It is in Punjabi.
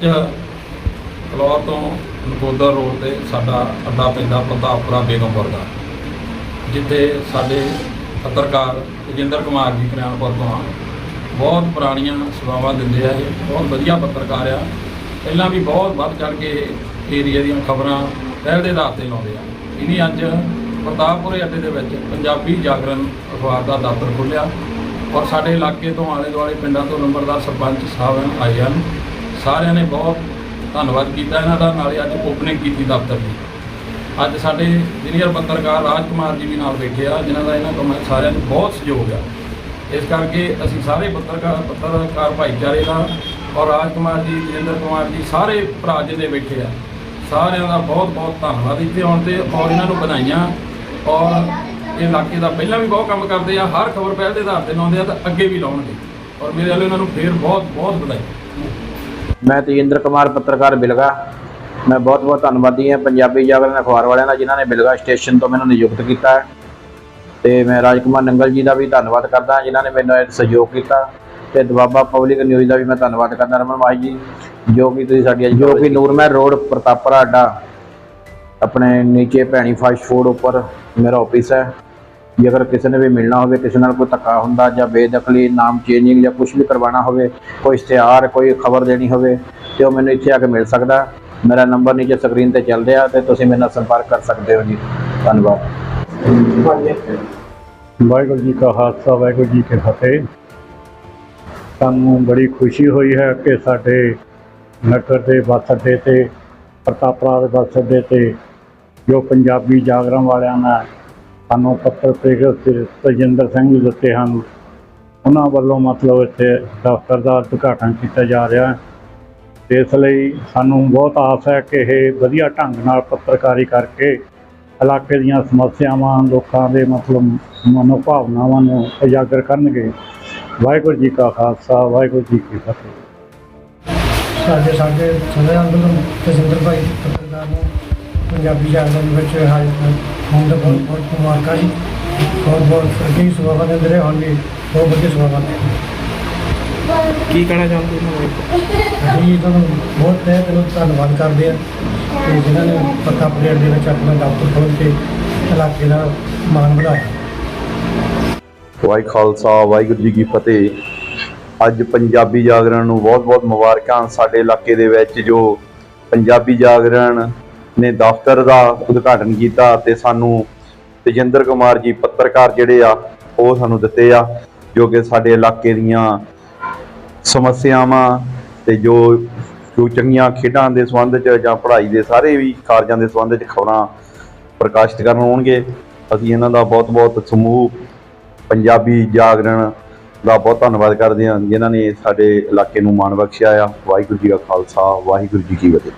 ਫਲੋਰ ਤੋਂ ਨਕੋਦਰ ਰੋਡ ਤੇ ਸਾਡਾ ਅੱਡਾ ਪੈਂਦਾ ਪ੍ਰਤਾਪਪੁਰਾ ਬੇਗਮਪੁਰ ਦਾ ਜਿੱਥੇ ਸਾਡੇ ਪੱਤਰਕਾਰ ਰਜਿੰਦਰ ਕੁਮਾਰ ਜੀ ਕਰਿਆਣਪੁਰ ਤੋਂ ਆ। ਬਹੁਤ ਪੁਰਾਣੀਆਂ ਸੇਵਾਵਾਂ ਦਿੰਦੇ ਆ ਇਹ। ਬਹੁਤ ਵਧੀਆ ਪੱਤਰਕਾਰ ਆ। ਪਹਿਲਾਂ ਵੀ ਬਹੁਤ ਵੱਧ ਚੜ ਕੇ ਏਰੀਆ ਦੀਆਂ ਖਬਰਾਂ ਪਹਿਲ ਦੇ ਆਧਾਰ ਤੇ ਲਾਉਂਦੇ ਆ। ਇਨੀ ਅੱਜ ਪ੍ਰਤਾਪਪੁਰੇ ਅੱਡੇ ਦੇ ਵਿੱਚ ਪੰਜਾਬੀ ਜਾਗਰਣ ਅਖਬਾਰ ਦਾ ਦਫ਼ਤਰ ਖੁੱਲਿਆ ਔਰ ਸਾਡੇ ਇਲਾਕੇ ਤੋਂ ਆਲੇ ਦੁਆਲੇ ਪਿੰਡਾਂ ਤੋਂ ਨੰਬਰਦਾਰ ਸਰਪੰਚ ਸਾਹਿਬ ਆਏ ਹਨ। ਸਾਰਿਆਂ ਨੇ ਬਹੁਤ ਧੰਨਵਾਦ ਕੀਤਾ ਇਹਨਾਂ ਦਾ, ਨਾਲੇ ਅੱਜ ਓਪਨਿੰਗ ਕੀਤੀ ਦਫ਼ਤਰ ਦੀ। ਅੱਜ ਸਾਡੇ ਸੀਨੀਅਰ ਪੱਤਰਕਾਰ ਰਾਜ ਕੁਮਾਰ ਜੀ ਵੀ ਨਾਲ ਬੈਠੇ ਆ, ਜਿਨ੍ਹਾਂ ਦਾ ਇਹਨਾਂ ਕੰਮਾਂ ਸਾਰਿਆਂ ਨੂੰ ਬਹੁਤ ਸਹਿਯੋਗ ਆ। ਇਸ ਕਰਕੇ ਅਸੀਂ ਸਾਰੇ ਪੱਤਰਕਾਰ ਪੱਤਰਕਾਰ ਭਾਈਚਾਰੇ ਦਾ ਔਰ ਰਾਜ ਕੁਮਾਰ ਜੀ ਜਿੰਦਰ ਕੁਮਾਰ ਜੀ ਸਾਰੇ ਭਰਾ ਜਿਹਦੇ ਬੈਠੇ ਆ, ਸਾਰਿਆਂ ਦਾ ਬਹੁਤ ਬਹੁਤ ਧੰਨਵਾਦ ਇੱਥੇ ਆਉਣ ਤੇ ਔਰ ਇਹਨਾਂ ਨੂੰ ਵਧਾਈਆਂ। ਔਰ ਇਹ ਇਲਾਕੇ ਦਾ ਪਹਿਲਾਂ ਵੀ ਬਹੁਤ ਕੰਮ ਕਰਦੇ ਆ, ਹਰ ਖਬਰ ਪਹਿਲ ਦੇ ਆਧਾਰ ਤੇ ਲਾਉਂਦੇ ਆ ਤਾਂ ਅੱਗੇ ਵੀ ਲਾਉਣਗੇ। ਔਰ ਮੇਰੇ ਵੱਲੋਂ ਇਹਨਾਂ ਨੂੰ ਫੇਰ ਬਹੁਤ ਬਹੁਤ ਵਧਾਈ ਮੈਂ ਤੇਜਿੰਦਰ ਕੁਮਾਰ ਪੱਤਰਕਾਰ ਬਿਲਗਾ। ਮੈਂ ਬਹੁਤ ਬਹੁਤ ਧੰਨਵਾਦੀ ਹਾਂ ਪੰਜਾਬੀ ਜਾਗਰਣ ਅਖਬਾਰ ਵਾਲਿਆਂ ਦਾ ਜਿਨ੍ਹਾਂ ਨੇ ਬਿਲਗਾ ਸਟੇਸ਼ਨ ਤੋਂ ਮੈਨੂੰ ਨਿਯੁਕਤ ਕੀਤਾ ਹੈ। ਤੇ ਮੈਂ ਰਾਜਕੁਮਾਰ ਨੰਗਲ ਜੀ ਦਾ ਵੀ ਧੰਨਵਾਦ ਕਰਦਾ ਜਿਨ੍ਹਾਂ ਨੇ ਮੈਨੂੰ ਇਹ ਸਹਿਯੋਗ ਕੀਤਾ। ਤੇ ਦਵਾਬਾ ਪਬਲਿਕ ਨਿਊਜ਼ ਦਾ ਵੀ ਮੈਂ ਧੰਨਵਾਦ ਕਰਦਾ ਰਮਨ ਮਾਈ ਜੀ ਜੋ ਕਿ ਤੁਸੀਂ ਸਾਡੀ ਜੋ ਕਿ ਨੂਰਮਹਿਰ ਰੋਡ ਪ੍ਰਤਾਪਰਾ ਅੱਡਾ। ਆਪਣੇ ਨੀਚੇ ਭੈਣੀ ਫਾਸਟ ਫੂਡ ਉੱਪਰ ਮੇਰਾ ਆਫਿਸ ਹੈ। ਜੇ ਅਗਰ ਕਿਸੇ ਨੇ ਵੀ ਮਿਲਣਾ ਹੋਵੇ, ਕਿਸੇ ਨਾਲ ਕੋਈ ਧੱਕਾ ਹੁੰਦਾ ਜਾਂ ਬੇਦਖਲੀ, ਨਾਮ ਚੇਂਜਿੰਗ ਜਾਂ ਕੁਝ ਵੀ ਕਰਵਾਉਣਾ ਹੋਵੇ, ਕੋਈ ਇਸ਼ਤਿਹਾਰ, ਕੋਈ ਖਬਰ ਦੇਣੀ ਹੋਵੇ, ਤੇ ਉਹ ਮੈਨੂੰ ਇੱਥੇ ਆ ਕੇ ਮਿਲ ਸਕਦਾ। ਮੇਰਾ ਨੰਬਰ ਨੀਚੇ ਸਕਰੀਨ ਤੇ ਚੱਲ ਰਿਹਾ ਤੇ ਤੁਸੀਂ ਮੇਰੇ ਨਾਲ ਸੰਪਰਕ ਕਰ ਸਕਦੇ ਹੋ ਜੀ। ਧੰਨਵਾਦ। ਵਾਹਿਗੁਰੂ ਜੀ ਕਾ ਖਾਲਸਾ, ਵਾਹਿਗੁਰੂ ਜੀ ਕੀ ਫਤਿਹ। ਸਾਨੂੰ ਬੜੀ ਖੁਸ਼ੀ ਹੋਈ ਹੈ ਕਿ ਸਾਡੇ ਨਗਰ ਦੇ ਬੱਸ ਅੱਡੇ ਤੇ ਪ੍ਰਤਾਪਰਾ ਦੇ ਬੱਸ ਅੱਡੇ ਤੇ ਜੋ ਪੰਜਾਬੀ ਜਾਗਰਣ ਵਾਲਿਆਂ ਨੇ ਸਾਨੂੰ ਪੱਤਰ ਭੇਜ ਕੇ ਤਜਿੰਦਰ ਸਿੰਘ ਜੀ ਦਿੱਤੇ ਹਨ। ਉਹਨਾਂ ਵੱਲੋਂ ਮਤਲਬ ਇੱਥੇ ਦਫ਼ਤਰ ਦਾ ਉਦਘਾਟਨ ਕੀਤਾ ਜਾ ਰਿਹਾ ਹੈ। ਇਸ ਲਈ ਸਾਨੂੰ ਬਹੁਤ ਆਸ ਹੈ ਕਿ ਇਹ ਵਧੀਆ ਢੰਗ ਨਾਲ ਪੱਤਰਕਾਰੀ ਕਰਕੇ ਇਲਾਕੇ ਦੀਆਂ ਸਮੱਸਿਆਵਾਂ, ਲੋਕਾਂ ਦੇ ਮਤਲਬ ਮਨੋਭਾਵਨਾਵਾਂ ਨੂੰ ਉਜਾਗਰ ਕਰਨਗੇ। ਵਾਹਿਗੁਰੂ ਜੀ ਕਾ ਖਾਲਸਾ, ਵਾਹਿਗੁਰੂ ਜੀ ਕੀ ਫਤਿਹ। ਸਾਡੇ ਸਾਡੇ ਸੁਣਿਆ ਅੰਦਰ ਤਜਿੰਦਰ ਭਾਈ ਪੱਤਰਕਾਰ ਨੂੰ ਪੰਜਾਬੀ ਜਾਗਰਣ ਵਿੱਚ ਹਾਜ਼ਰ ਹੋਣ ਦਾ ਬਹੁਤ ਬਹੁਤ ਮੁਬਾਰਕਾਂ ਜੀ। ਬਹੁਤ ਬਹੁਤ ਫਰਕੀ ਸੇਵਾਵਾਂ ਦੇ ਅੰਦਰ ਹੁਣ ਵੀ। ਬਹੁਤ ਵਧੀਆ ਸੇਵਾਵਾਂ ਨੇ ਕੀ ਕਹਿਣਾ ਚਾਹੁੰਦੇ ਹੋ? ਅਸੀਂ ਇਹਨਾਂ ਨੂੰ ਬਹੁਤ ਤਹਿ ਦਿਲੋਂ ਧੰਨਵਾਦ ਕਰਦੇ ਹਾਂ ਕਿ ਜਿਨ੍ਹਾਂ ਨੇ ਪੱਤਾ ਪਲੇਟ ਦੇ ਵਿੱਚ ਆਪਣਾ ਦਫ਼ਤਰ ਖੋਲ੍ਹ ਕੇ ਇਲਾਕੇ ਦਾ ਮਾਣ ਵਧਾਇਆ। ਵਾਹਿ ਖਾਲਸਾ ਵਾਹਿਗੁਰੂ ਜੀ ਕੀ ਫਤਿਹ। ਅੱਜ ਪੰਜਾਬੀ ਜਾਗਰਣ ਨੂੰ ਬਹੁਤ-ਬਹੁਤ ਮੁਬਾਰਕਾਂ ਸਾਡੇ ਇਲਾਕੇ ਦੇ ਵਿੱਚ ਜੋ ਪੰਜਾਬੀ ਜਾਗਰਣ ਨੇ ਦਫ਼ਤਰ ਦਾ ਉਦਘਾਟਨ ਕੀਤਾ ਤੇ ਸਾਨੂੰ ਤੇਜਿੰਦਰ ਕੁਮਾਰ ਜੀ ਪੱਤਰਕਾਰ ਜਿਹੜੇ ਆ, ਉਹ ਸਾਨੂੰ ਦਿੱਤੇ ਆ, ਜੋ ਕਿ ਸਾਡੇ ਇਲਾਕੇ ਦੀਆਂ ਸਮੱਸਿਆਵਾਂ ਤੇ ਜੋ ਜੋ ਚੰਗੀਆਂ ਖੇਡਾਂ ਦੇ ਸੰਬੰਧ ਚ ਜਾਂ ਪੜ੍ਹਾਈ ਦੇ ਸਾਰੇ ਵੀ ਕਾਰਜਾਂ ਦੇ ਸੰਬੰਧ ਚ ਖਬਰਾਂ ਪ੍ਰਕਾਸ਼ਿਤ ਕਰਨ ਆਉਣਗੇ। ਅਸੀਂ ਇਹਨਾਂ ਦਾ ਬਹੁਤ-ਬਹੁਤ ਸਮੂਹ, ਪੰਜਾਬੀ ਜਾਗਰਣ ਦਾ ਬਹੁਤ ਧੰਨਵਾਦ ਕਰਦੇ ਹਾਂ, ਜਿਨ੍ਹਾਂ ਨੇ ਸਾਡੇ ਇਲਾਕੇ ਨੂੰ ਮਾਣ ਬਖਸ਼ਿਆ ਆ। ਵਾਹਿਗੁਰੂ ਜੀ ਕਾ ਖਾਲਸਾ, ਵਾਹਿਗੁਰੂ ਜੀ ਕੀ ਫਤਿਹ।